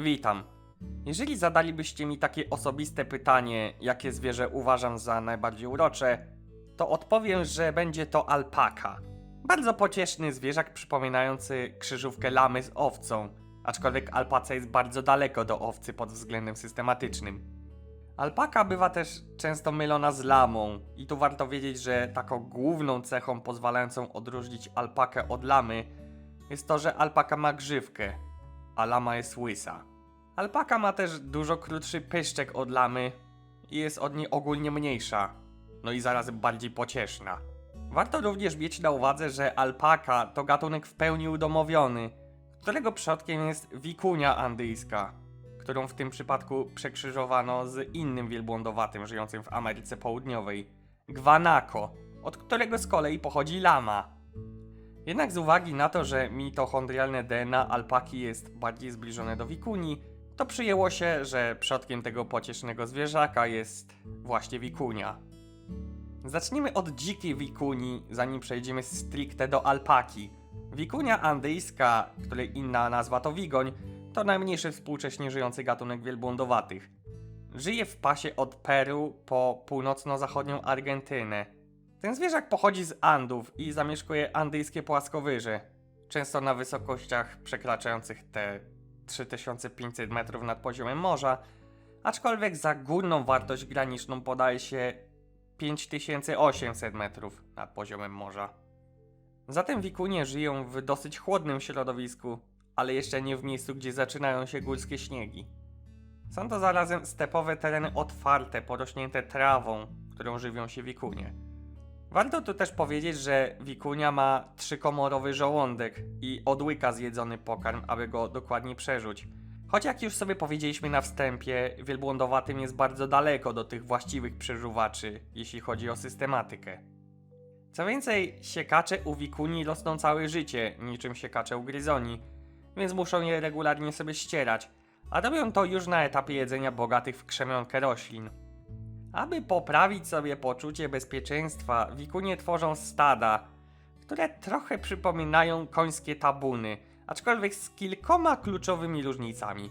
Witam. Jeżeli zadalibyście mi takie osobiste pytanie, jakie zwierzę uważam za najbardziej urocze, to odpowiem, że będzie to alpaka. Bardzo pocieszny zwierzak przypominający krzyżówkę lamy z owcą, aczkolwiek alpaca jest bardzo daleko do owcy pod względem systematycznym. Alpaka bywa też często mylona z lamą i tu warto wiedzieć, że taką główną cechą pozwalającą odróżnić alpakę od lamy jest to, że alpaka ma grzywkę, a lama jest łysa. Alpaka ma też dużo krótszy pyszczek od lamy i jest od niej ogólnie mniejsza, no i zarazem bardziej pocieszna. Warto również mieć na uwadze, że alpaka to gatunek w pełni udomowiony, którego przodkiem jest wikunia andyjska, którą w tym przypadku przekrzyżowano z innym wielbłądowatym żyjącym w Ameryce Południowej, Guanaco, od którego z kolei pochodzi lama. Jednak z uwagi na to, że mitochondrialne DNA alpaki jest bardziej zbliżone do wikuni, to przyjęło się, że przodkiem tego pociesznego zwierzaka jest właśnie wikunia. Zacznijmy od dzikiej wikuni, zanim przejdziemy stricte do alpaki. Wikunia andyjska, której inna nazwa to wigoń, to najmniejszy współcześnie żyjący gatunek wielbłądowatych. Żyje w pasie od Peru po północno-zachodnią Argentynę. Ten zwierzak pochodzi z Andów i zamieszkuje andyjskie płaskowyże, często na wysokościach przekraczających te 3500 metrów nad poziomem morza, aczkolwiek za górną wartość graniczną podaje się 5800 metrów nad poziomem morza. Zatem wikunie żyją w dosyć chłodnym środowisku, ale jeszcze nie w miejscu, gdzie zaczynają się górskie śniegi. Są to zarazem stepowe tereny otwarte, porośnięte trawą, którą żywią się wikunie. Warto tu też powiedzieć, że wikunia ma trzykomorowy żołądek i odłyka zjedzony pokarm, aby go dokładniej przerzuć. Choć jak już sobie powiedzieliśmy na wstępie, wielbłądowatym jest bardzo daleko do tych właściwych przeżuwaczy, jeśli chodzi o systematykę. Co więcej, siekacze u wikuni rosną całe życie, niczym siekacze u gryzoni, więc muszą je regularnie sobie ścierać, a robią to już na etapie jedzenia bogatych w krzemionkę roślin. Aby poprawić sobie poczucie bezpieczeństwa, wikunie tworzą stada, które trochę przypominają końskie tabuny, aczkolwiek z kilkoma kluczowymi różnicami.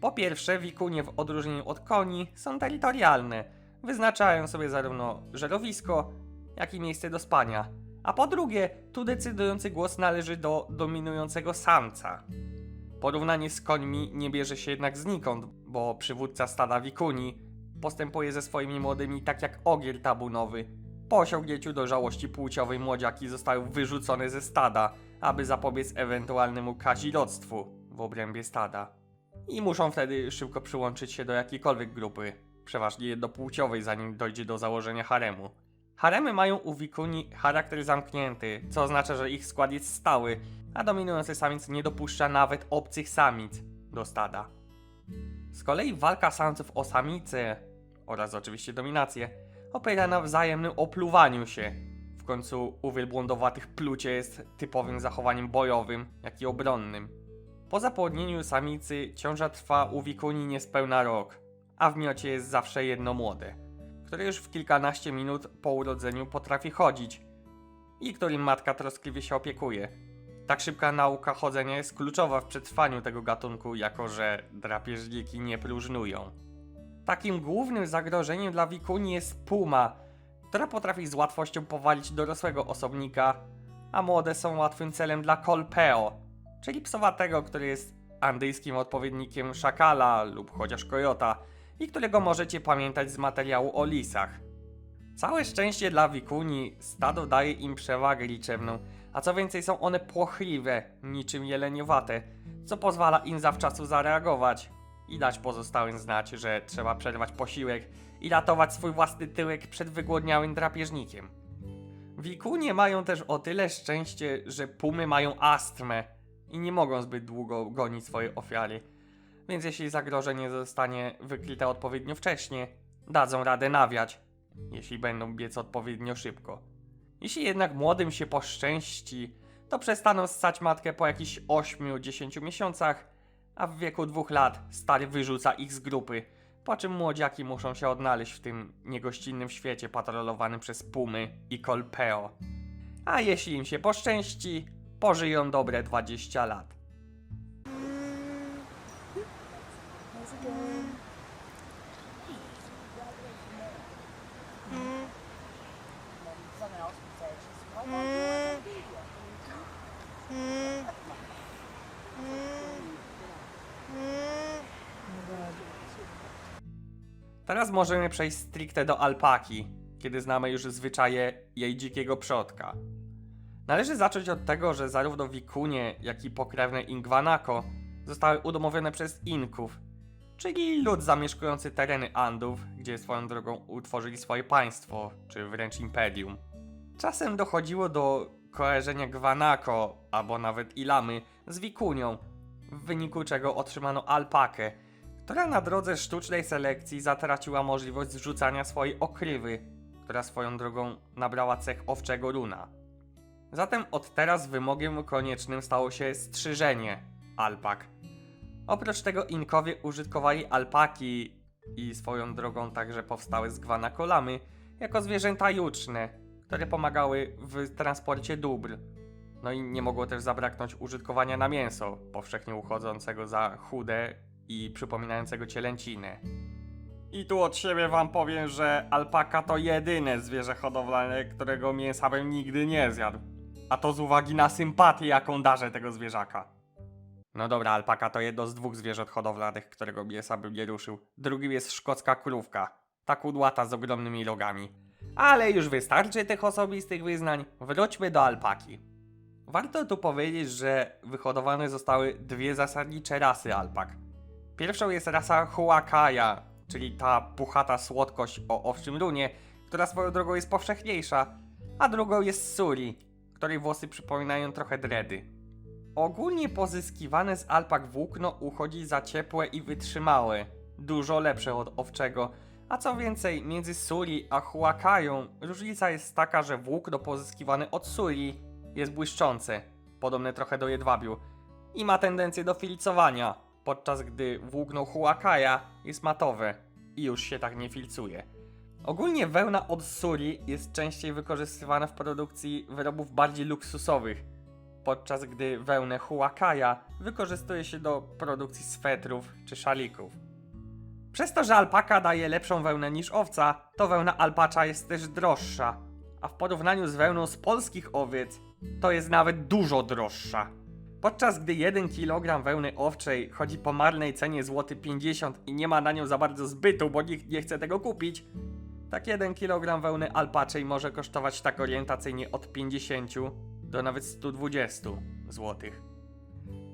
Po pierwsze, wikunie w odróżnieniu od koni są terytorialne, wyznaczają sobie zarówno żerowisko, jak i miejsce do spania. A po drugie, tu decydujący głos należy do dominującego samca. Porównanie z końmi nie bierze się jednak znikąd, bo przywódca stada wikuni postępuje ze swoimi młodymi tak jak ogier tabunowy. Po osiągnięciu dojrzałości płciowej młodziaki zostają wyrzucone ze stada, aby zapobiec ewentualnemu kazirodztwu w obrębie stada. I muszą wtedy szybko przyłączyć się do jakiejkolwiek grupy, przeważnie jednopłciowej, zanim dojdzie do założenia haremu. Haremy mają u wikuni charakter zamknięty, co oznacza, że ich skład jest stały, a dominujący samiec nie dopuszcza nawet obcych samic do stada. Z kolei walka samców o samice oraz oczywiście dominację opiera na wzajemnym opluwaniu się. W końcu u wielbłądowatych plucie jest typowym zachowaniem bojowym, jak i obronnym. Po zapłodnieniu samicy ciąża trwa u wikuni niespełna rok, a w miocie jest zawsze jedno młode, które już w kilkanaście minut po urodzeniu potrafi chodzić i którym matka troskliwie się opiekuje. Tak szybka nauka chodzenia jest kluczowa w przetrwaniu tego gatunku, jako że drapieżniki nie próżnują. Takim głównym zagrożeniem dla wikuni jest puma, która potrafi z łatwością powalić dorosłego osobnika, a młode są łatwym celem dla kolpeo, czyli psowatego, który jest andyjskim odpowiednikiem szakala lub chociaż kojota i którego możecie pamiętać z materiału o lisach. Całe szczęście dla wikuni, stado daje im przewagę liczebną, a co więcej są one płochliwe, niczym jeleniowate, co pozwala im zawczasu zareagować i dać pozostałym znać, że trzeba przerwać posiłek i ratować swój własny tyłek przed wygłodniałym drapieżnikiem. Wikunie mają też o tyle szczęście, że pumy mają astmę i nie mogą zbyt długo gonić swojej ofiary, więc jeśli zagrożenie zostanie wykryte odpowiednio wcześnie, dadzą radę nawiać, jeśli będą biec odpowiednio szybko. Jeśli jednak młodym się poszczęści, to przestaną ssać matkę po jakichś 8-10 miesiącach, a w wieku dwóch lat stary wyrzuca ich z grupy, po czym młodziaki muszą się odnaleźć w tym niegościnnym świecie patrolowanym przez pumy i kolpeo. A jeśli im się poszczęści, pożyją dobre 20 lat. Teraz możemy przejść stricte do alpaki, kiedy znamy już zwyczaje jej dzikiego przodka. Należy zacząć od tego, że zarówno wikunie, jak i pokrewne Ingwanako zostały udomowione przez Inków, czyli lud zamieszkujący tereny Andów, gdzie swoją drogą utworzyli swoje państwo, czy wręcz imperium. Czasem dochodziło do kojarzenia Gwanako, albo nawet Ilamy, z wikunią, w wyniku czego otrzymano alpakę, która na drodze sztucznej selekcji zatraciła możliwość zrzucania swojej okrywy, która swoją drogą nabrała cech owczego runa. Zatem od teraz wymogiem koniecznym stało się strzyżenie alpak. Oprócz tego Inkowie użytkowali alpaki i swoją drogą także powstały z gwanakolamy jako zwierzęta juczne, które pomagały w transporcie dóbr. No i nie mogło też zabraknąć użytkowania na mięso, powszechnie uchodzącego za chude i przypominającego cielęcinę. I tu od siebie wam powiem, że alpaka to jedyne zwierzę hodowlane, którego mięsa bym nigdy nie zjadł. A to z uwagi na sympatię, jaką darzę tego zwierzaka. No dobra, alpaka to jedno z dwóch zwierząt hodowlanych, którego mięsa bym nie ruszył. Drugim jest szkocka krówka. Ta kudłata z ogromnymi rogami. Ale już wystarczy tych osobistych wyznań. Wróćmy do alpaki. Warto tu powiedzieć, że wyhodowane zostały dwie zasadnicze rasy alpak. Pierwszą jest rasa Huakaja, czyli ta puchata słodkość o owczym runie, która swoją drogą jest powszechniejsza, a drugą jest Suri, której włosy przypominają trochę dredy. Ogólnie pozyskiwane z alpak włókno uchodzi za ciepłe i wytrzymałe, dużo lepsze od owczego, a co więcej, między Suri a Huakają różnica jest taka, że włókno pozyskiwane od Suri jest błyszczące, podobne trochę do jedwabiu, i ma tendencję do filcowania, podczas gdy włókno Huakaja jest matowe i już się tak nie filcuje. Ogólnie wełna od suri jest częściej wykorzystywana w produkcji wyrobów bardziej luksusowych, podczas gdy wełnę Huakaja wykorzystuje się do produkcji swetrów czy szalików. Przez to, że alpaka daje lepszą wełnę niż owca, to wełna alpacza jest też droższa, a w porównaniu z wełną z polskich owiec, to jest nawet dużo droższa. Podczas gdy 1 kg wełny owczej chodzi po marnej cenie złoty 50 i nie ma na nią za bardzo zbytu, bo nikt nie chce tego kupić, tak 1 kg wełny alpaczej może kosztować tak orientacyjnie od 50 do nawet 120 zł.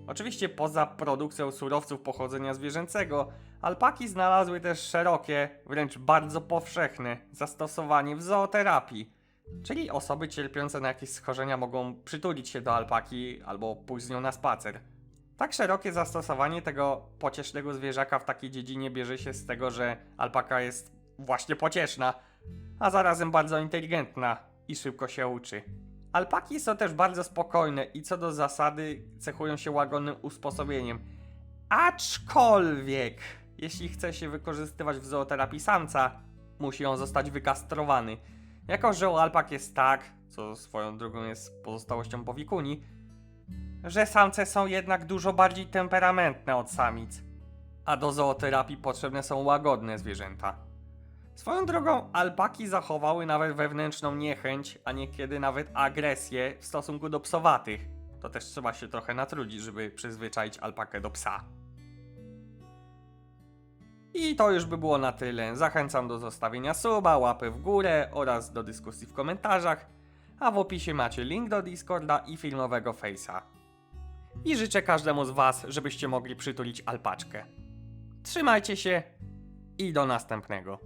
Oczywiście poza produkcją surowców pochodzenia zwierzęcego, alpaki znalazły też szerokie, wręcz bardzo powszechne zastosowanie w zooterapii. Czyli osoby cierpiące na jakieś schorzenia mogą przytulić się do alpaki albo pójść z nią na spacer. Tak szerokie zastosowanie tego pociesznego zwierzaka w takiej dziedzinie bierze się z tego, że alpaka jest właśnie pocieszna, a zarazem bardzo inteligentna i szybko się uczy. Alpaki są też bardzo spokojne i co do zasady cechują się łagodnym usposobieniem. Aczkolwiek, jeśli chce się wykorzystywać w zooterapii samca, musi on zostać wykastrowany. Jako, że u alpak jest tak, co swoją drogą jest pozostałością powikuni, że samce są jednak dużo bardziej temperamentne od samic, a do zooterapii potrzebne są łagodne zwierzęta. Swoją drogą, alpaki zachowały nawet wewnętrzną niechęć, a niekiedy nawet agresję w stosunku do psowatych. To też trzeba się trochę natrudzić, żeby przyzwyczaić alpakę do psa. I to już by było na tyle. Zachęcam do zostawienia suba, łapy w górę oraz do dyskusji w komentarzach. A w opisie macie link do Discorda i filmowego Face'a. I życzę każdemu z Was, żebyście mogli przytulić alpaczkę. Trzymajcie się i do następnego.